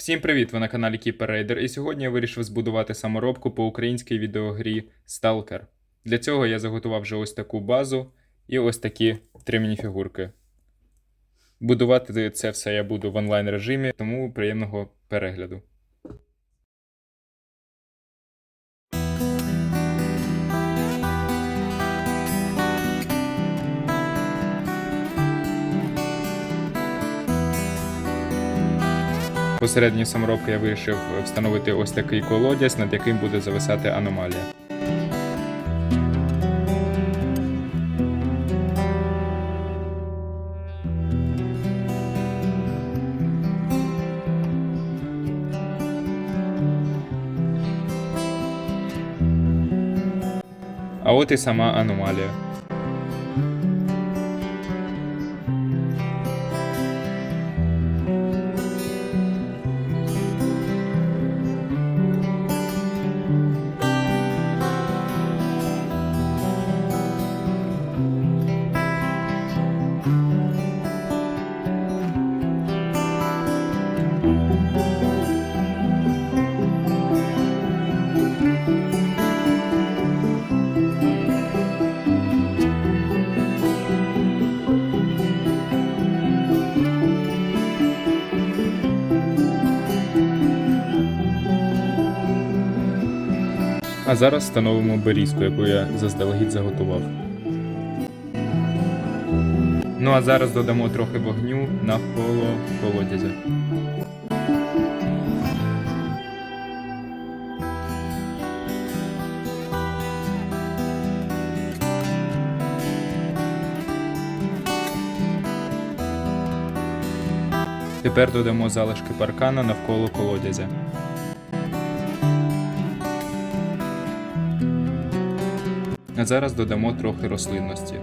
Всім привіт! Ви на каналі Keeper Raider, і сьогодні я вирішив збудувати саморобку по українській відеогрі Stalker. Для цього я заготував вже ось таку базу і ось такі три мініфігурки. Будувати це все я буду в онлайн режимі, тому приємного перегляду. Посередньо саморобки я вирішив встановити ось такий колодязь, над яким буде зависати аномалія. А от і сама аномалія. А зараз встановимо берізку, яку я заздалегідь заготував. Ну а зараз додамо трохи вогню навколо колодязя. Тепер додамо залишки паркана навколо колодязя. Зараз додамо трохи рослинності.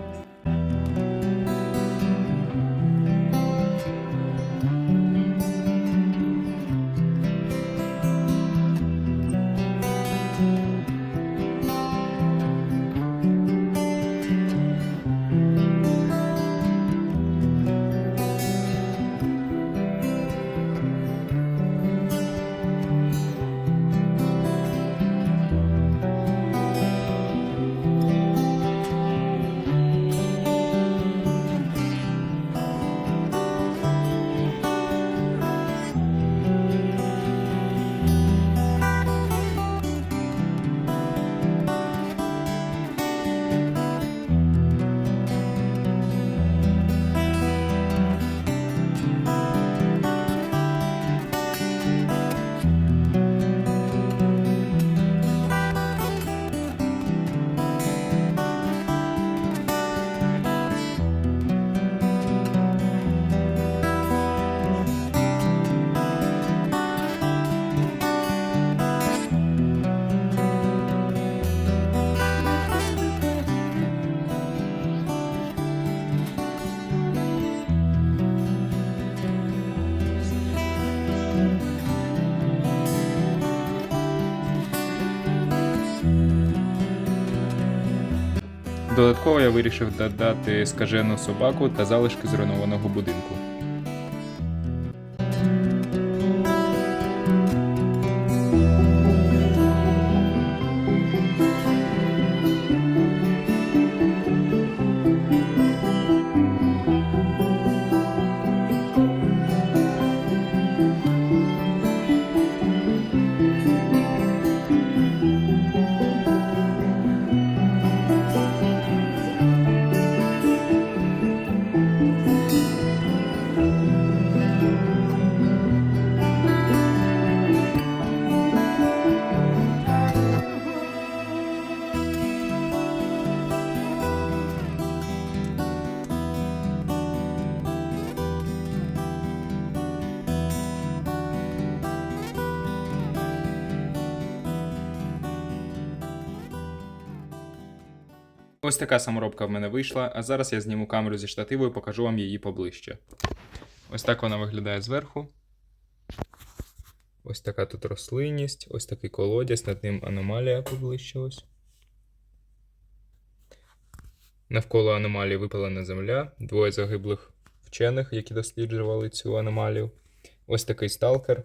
Додатково я вирішив додати скажену собаку та залишки зруйнованого будинку. Ось така саморобка в мене вийшла, а зараз я зніму камеру зі штативу і покажу вам її поближче. Ось так вона виглядає зверху. Ось така тут рослинність, ось такий колодязь, над ним аномалія поблищилась. Навколо аномалії випалена земля, двоє загиблих вчених, які досліджували цю аномалію. Ось такий сталкер.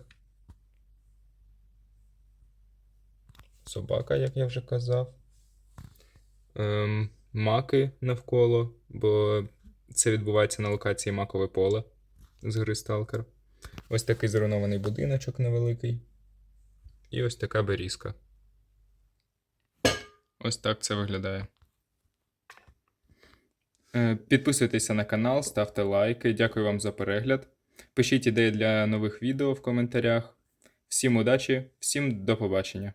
Собака, як я вже казав. Ем, маки навколо, бо це відбувається на локації Макове поле з гри Stalker. Ось такий зруйнований будиночок невеликий. І ось така берізка. Ось так це виглядає. Е, Підписуйтеся на канал, ставте лайки. Дякую вам за перегляд. Пишіть ідеї для нових відео в коментарях. Всім удачі, всім до побачення.